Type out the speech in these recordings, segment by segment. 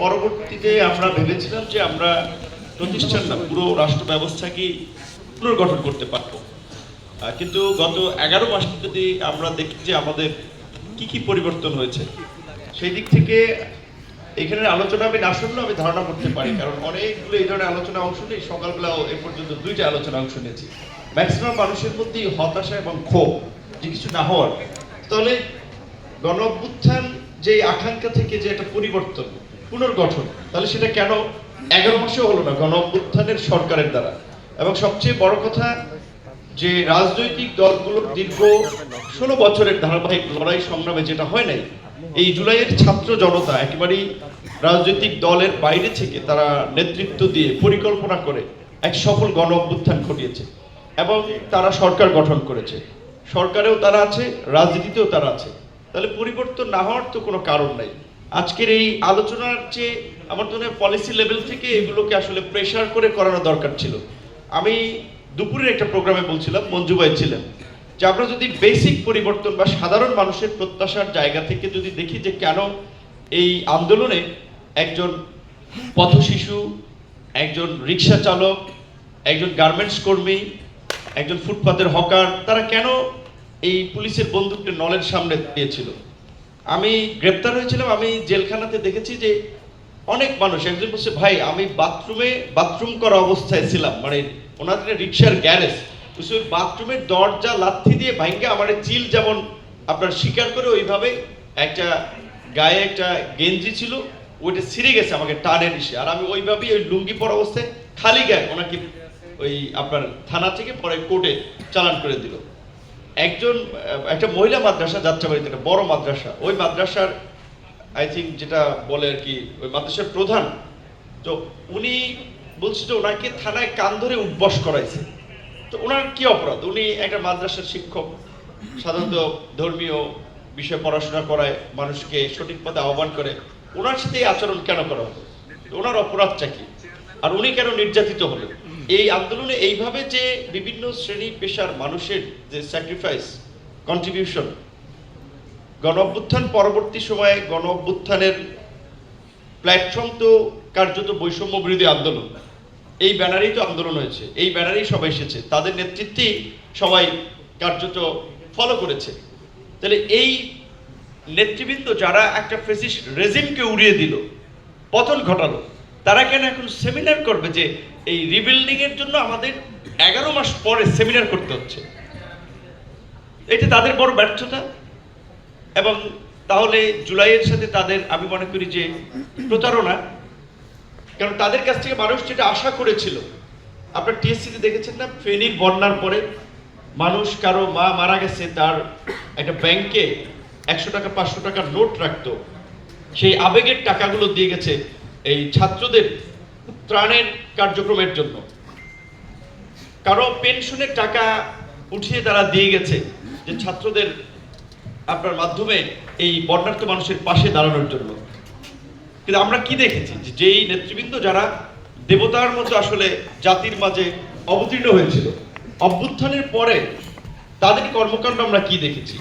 পরবর্তীতে আমরা ভেবেছিলাম যে আমরা প্রতিষ্ঠান না পুরো রাষ্ট্র ব্যবস্থাকেই পুনর্গঠন করতে পারব। কিন্তু গত এগারো মাস যদি আমরা দেখি যে আমাদের কি কি পরিবর্তন হয়েছে, সেই দিক থেকে এখানে আলোচনা আমি না শুনলেও আমি ধারণা করতে পারি। কারণ অনেকগুলো এই ধরনের আলোচনা অংশ নেই সকালবেলাও এ পর্যন্ত দুইটা আলোচনা অংশ নিয়েছি। ম্যাক্সিমাম মানুষের মধ্যেই হতাশা এবং ক্ষোভ যে কিছু না হওয়ার, তাহলে গণ যে আকাঙ্ক্ষা থেকে যে একটা পরিবর্তন পুনর্গঠন। তাহলে সেটা কেন এগারো মাসে হলো না? গণ অভ্যুত্থানের সরকারের দ্বারা। এবং সবচেয়ে বড় কথা, যে রাজনৈতিক দলগুলোর দীর্ঘ ষোলো বছরের ধারাবাহিক লড়াই সংগ্রামে যেটা হয় নাই, এই জুলাইয়ের ছাত্র জনতা একেবারেই রাজনৈতিক দলের বাইরে থেকে তারা নেতৃত্ব দিয়ে পরিকল্পনা করে এক সফল গণ অভ্যুত্থান ঘটিয়েছে। এবং তারা সরকার গঠন করেছে। সরকারেও তারা আছে, রাজনীতিতেও তারা আছে। তাহলে পরিবর্তন না হওয়ার তো কোনো কারণ নাই। আজকের এই আলোচনার চেয়ে আমার মনে পলিসি লেভেল থেকে এগুলোকে আসলে প্রেশার করে করানো দরকার ছিল। আমি দুপুরের একটা প্রোগ্রামে বলছিলাম, মঞ্জুবাই ছিলেন, যে আমরা যদি বেসিক পরিবর্তন বা সাধারণ মানুষের প্রত্যাশার জায়গা থেকে যদি দেখি যে কেন এই আন্দোলনে একজন পথশিশু একজন রিক্সা চালক, একজন গার্মেন্টস কর্মী, একজন ফুটপাতের হকার তারা কেন এই পুলিশের বন্দুকটা নলের সামনে দিয়েছিল? আমি গ্রেপ্তার হয়েছিলাম, আমি জেলখানাতে দেখেছি যে অনেক মানুষ, একজন বলছে, ভাই, আমি বাথরুমে, বাথরুম করা অবস্থায় ছিলাম মানে ওনাদের রিক্সার গ্যারেজ ওই বাথরুমের দরজা লাথি দিয়ে ভাঙ্গে আমার চিল যেমন আপনার স্বীকার করে, ওইভাবে একটা গায়ে একটা গেঞ্জি ছিল, ওইটা ছিঁড়ে গেছে আমাকে টানে নিশে। আর আমি ওইভাবেই ওই লুঙ্গি পরা অবস্থায় খালি গায়ে ওনাকে ওই আপনার থানা থেকে পরে কোর্টে চালান করে দিল। একজন একটা মহিলা মাদ্রাসা যাত্রাবাড়িতে একটা বড় মাদ্রাসা। ওই মাদ্রাসার আই থিঙ্ক যেটা বলে আর কি, ওই মাদ্রাসার প্রধান, তো উনি বলছে যে ওনাকে থানায় কান ধরে উঠবস করাইছে। তো ওনার কি অপরাধ? উনি একটা মাদ্রাসার শিক্ষক, সাধারণত ধর্মীয় বিষয়ে পড়াশোনা করায়, মানুষকে সঠিক পথে আহ্বান করে। ওনার সাথে আচরণ কেন করা হলো? ওনার অপরাধটা কি? আর উনি কেন নির্যাতিত হলেন? এই আন্দোলনে এইভাবে যে বিভিন্ন শ্রেণি পেশার মানুষের যে স্যাক্রিফাইস কন্ট্রিবিউশন গণ অভ্যুত্থান পরবর্তী সময়ে গণ অভ্যুত্থানের প্ল্যাটফর্ম তো কার্যত বৈষম্য বিরোধী আন্দোলন। এই ব্যানারেই তো আন্দোলন হয়েছে, এই ব্যানারেই সবাই এসেছে, তাদের নেতৃত্বেই সবাই কার্যত ফলো করেছে। তাহলে এই নেতৃবৃন্দ যারা একটা ফেসিস রেজিমকে উড়িয়ে দিল, পতন ঘটালো তারা কেন এখন সেমিনার করবে যে এই রিবিল্ডিং এর জন্য আমাদের এগারো মাস পরে সেমিনার করতে হচ্ছে? এটা তাদের বড় ব্যর্থতা। এবং তাহলে জুলাইয়ের সাথে তাদের, আমি মনে করি যে, প্রতারণা। কারণ তাদের কাছ থেকে মানুষ যেটা আশা করেছিল, আপনার টিএসসিতে দেখেছেন না? ফেনীর বন্যার পরে মানুষ কারও মা মারা গেছে, তার একটা ব্যাংকে একশো টাকা, পাঁচশো টাকার নোট রাখতো। সেই আবেগের টাকাগুলো দিয়ে গেছে। এই ছাত্রদের ত্রাণের কার্যক্রমের জন্য। কারও পেনশনের টাকা উঠিয়ে তারা দিয়ে গেছে যে ছাত্রদের আপনার মাধ্যমে এই বর্ণার্থ মানুষের পাশে দাঁড়ানোর জন্য। কিন্তু আমরা কি দেখেছি যেই নেতৃবৃন্দ যারা দেবতার মতো আসলে জাতির মাঝে অবতীর্ণ হয়েছিল, অভ্যুত্থানের পরে তাদের কর্মকাণ্ড আমরা কি দেখেছি?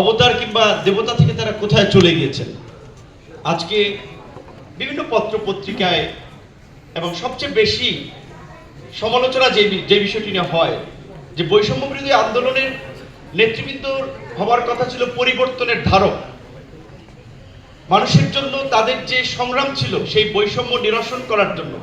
অবতার কিংবা দেবতা থেকে তারা কোথায় চলে গিয়েছেন? আজকে বিভিন্ন পত্র পত্রিকায় এবং সবচেয়ে বেশি সমালোচনা যে যে বিষয়টি নিয়ে হয়, যে বৈষম্য বিরোধী আন্দোলনের নেতৃবৃন্দ হবার কথা ছিল পরিবর্তনের ধারক। মানুষের জন্য তাদের যে সংগ্রাম ছিল, সেই বৈষম্য নিরসন করার জন্য।